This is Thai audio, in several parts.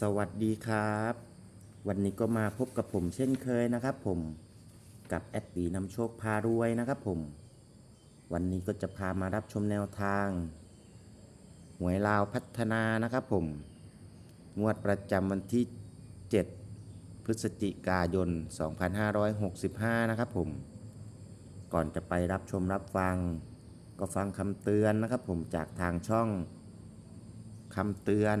สวัสดีครับ วันนี้ก็มาพบกับผมเช่นเคยนะครับ ผมกับแอดปีนำโชคพารวยนะครับ ผม วันนี้ก็จะพามารับชมแนวทาง หวยลาวพัฒนานะครับผมงวดประจำวันที่ 7 พฤศจิกายน 2565 นะครับผม ก่อนจะไปรับชมรับฟัง ก็ฟังคำเตือนนะครับผมจากทางช่องคำเตือน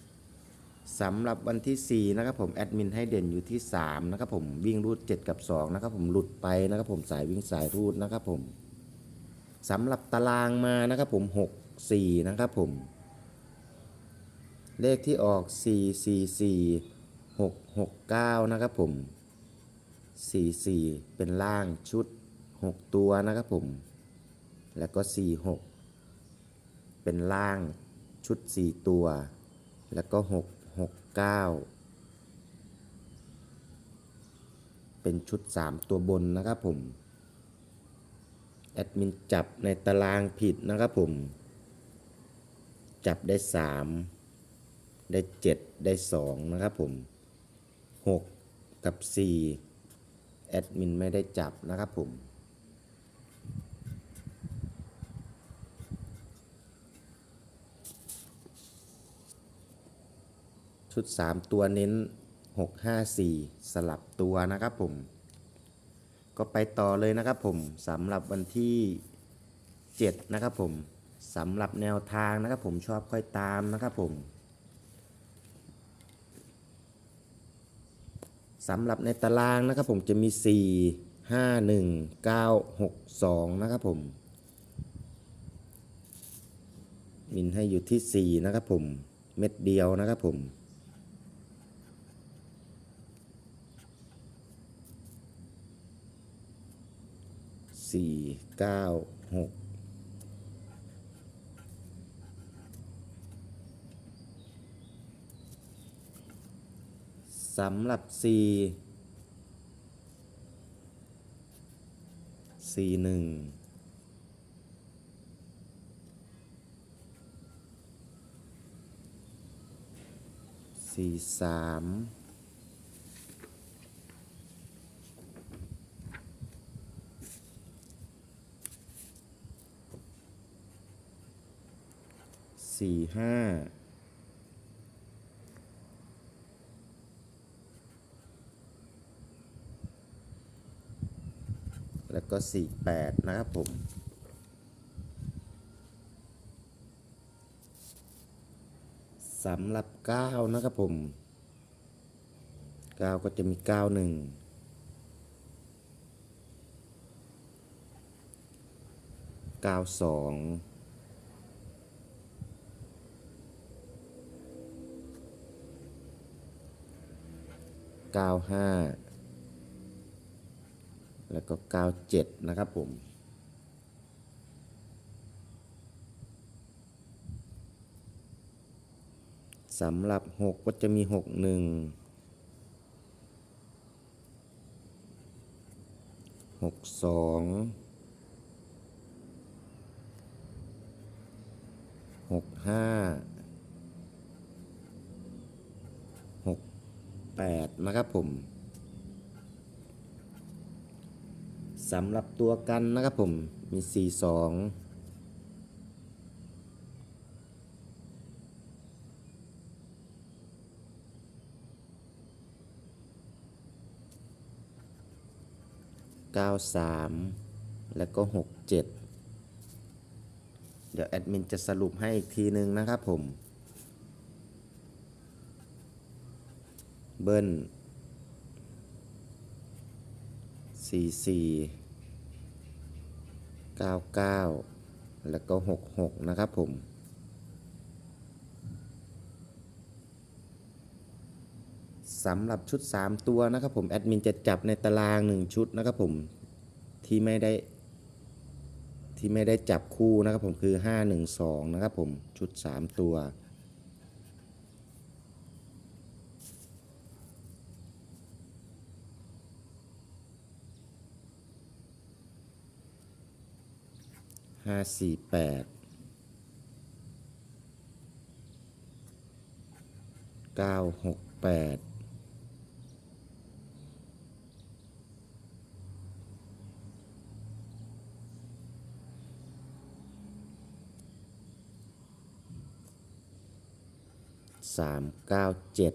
สำหรับวันที่ 4 นะครับผมแอดมินให้เด่นอยู่ที่ 3 นะครับผมวิ่งรูด 7 กับ 2 นะครับผมหลุดไปนะครับผมสายวิ่งสายรูดนะครับผมสำหรับตารางมานะครับผม 6 4 นะครับผม เลขที่ออก 4 4 4 6 6 9 นะครับผม 4 4 เป็นล่างชุด 6 ตัวนะครับผม แล้วก็ 4 6 เป็นล่างชุด 4 ตัว แล้วก็ 6 6 9เป็นชุด 3 ตัวบนนะครับผม แอดมินจับในตารางผิดนะครับผม จับได้ 3 ได้ 7 ได้ 2 นะครับผม 6 กับ 4 แอดมินไม่ได้จับนะครับผม ชุด 3 ตัวเน้น 6 5 4 สลับตัวนะครับผม ก็ไปต่อเลยนะครับผมสำหรับวันที่ 7 นะครับผมสำหรับแนวทางนะครับผมชอบค่อยตามนะครับผมสำหรับในตารางนะครับผมจะมี 4 5 1 9 6 2 นะครับผมมินให้อยู่ที่ 4 นะครับผม เม็ดเดียวนะครับผม สี่เก้าหกสำหรับสี่สี่หนึ่งสี่สาม สี่ห้าแล้วก็สี่แปดนะครับผม สำหรับเก้านะครับผมเก้าก็จะมีเก้าหนึ่งเก้าสอง 95 แล้วก็ 97 นะครับผม สำหรับ 6 ก็จะมี 61 62 65 8 นะครับผมสำหรับตัวกันนะครับผมมี 4 2 9 3แล้วก็6 7เดี๋ยวแอดมินจะสรุปให้อีกทีนึงนะครับผม เบิ้ลสี่สี่เก้าเก้าแล้วก็หกหกนะครับผม สำหรับชุด 3 ตัวนะครับผม แอดมินจะจับในตาราง 1 ชุดนะครับผม ที่ไม่ได้ที่ไม่ได้จับคู่นะครับผมคือ 512 นะครับผมชุด 3 ตัว ห้าสี่แปดเก้าหกแปดสามเก้าเจ็ด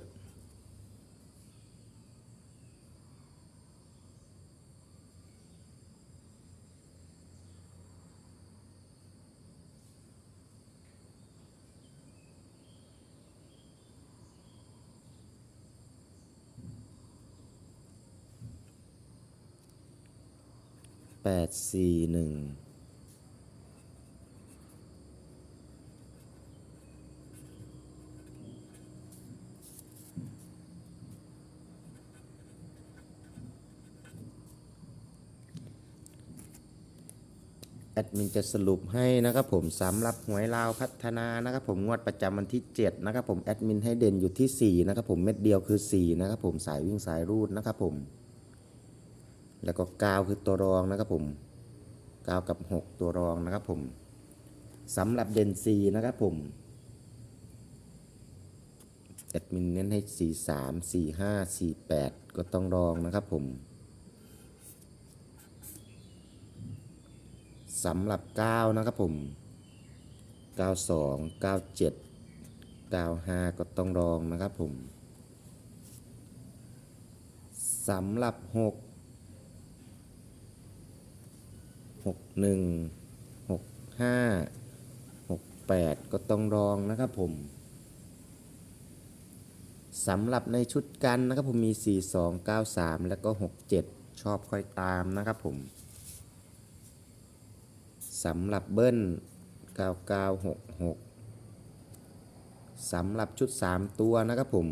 แปดสี่หนึ่งแอดมินจะสรุปให้นะครับผมสำหรับหวยลาวพัฒนานะครับผมงวดประจำวันที่ 7 นะครับผมแอดมินให้เด่นอยู่ที่ 4 นะครับผมเม็ดเดียวคือ 4 นะครับผมสายวิ่งสายรูดนะครับผม แล้วก็ 9 คือตัวรองนะครับผม 9 กับ 6 ตัวรองนะครับผมสำหรับเด่น4นะครับผมแอดมินเน้นให้ 4 3 4 5 4 8 ก็ต้องรองนะครับผมสำหรับ 9 นะครับผม 92 97 95 ก็ต้องรองนะครับผมสำหรับ 6 61 65 68ก็ต้องรองนะครับผมสำหรับในชุดกันนะครับผมมี 42 93 แล้วก็ 67 ชอบค่อยตามนะครับผมสำหรับเบิ้ล 9966สำหรับชุด 3 ตัวนะครับผม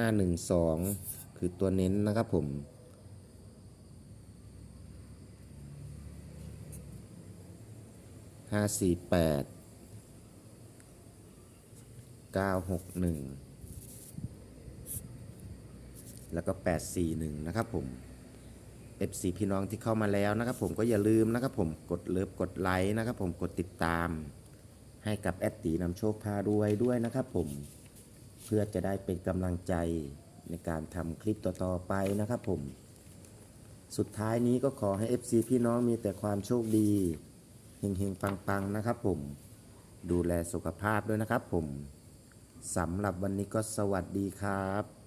512 คือตัวเน้นนะครับผม 548 961แปดเก้าหกหนึ่งแล้วก็841นะครับผม FC พี่น้องที่เข้ามาแล้วนะครับผมก็อย่าลืมนะครับผมกดเลิฟกดไลค์นะครับผมกดติดตาม ให้กับแอดตีนำโชคพารวยด้วยนะครับผมเพื่อจะได้เป็นกำลังใจในการทำคลิปต่อๆไปนะครับผม สุดท้ายนี้ก็ขอให้ FC พี่น้องมีแต่ความโชคดี เฮงๆ ปังๆ นะครับผม ดูแลสุขภาพด้วยนะครับผมสำหรับวันนี้ก็สวัสดีครับ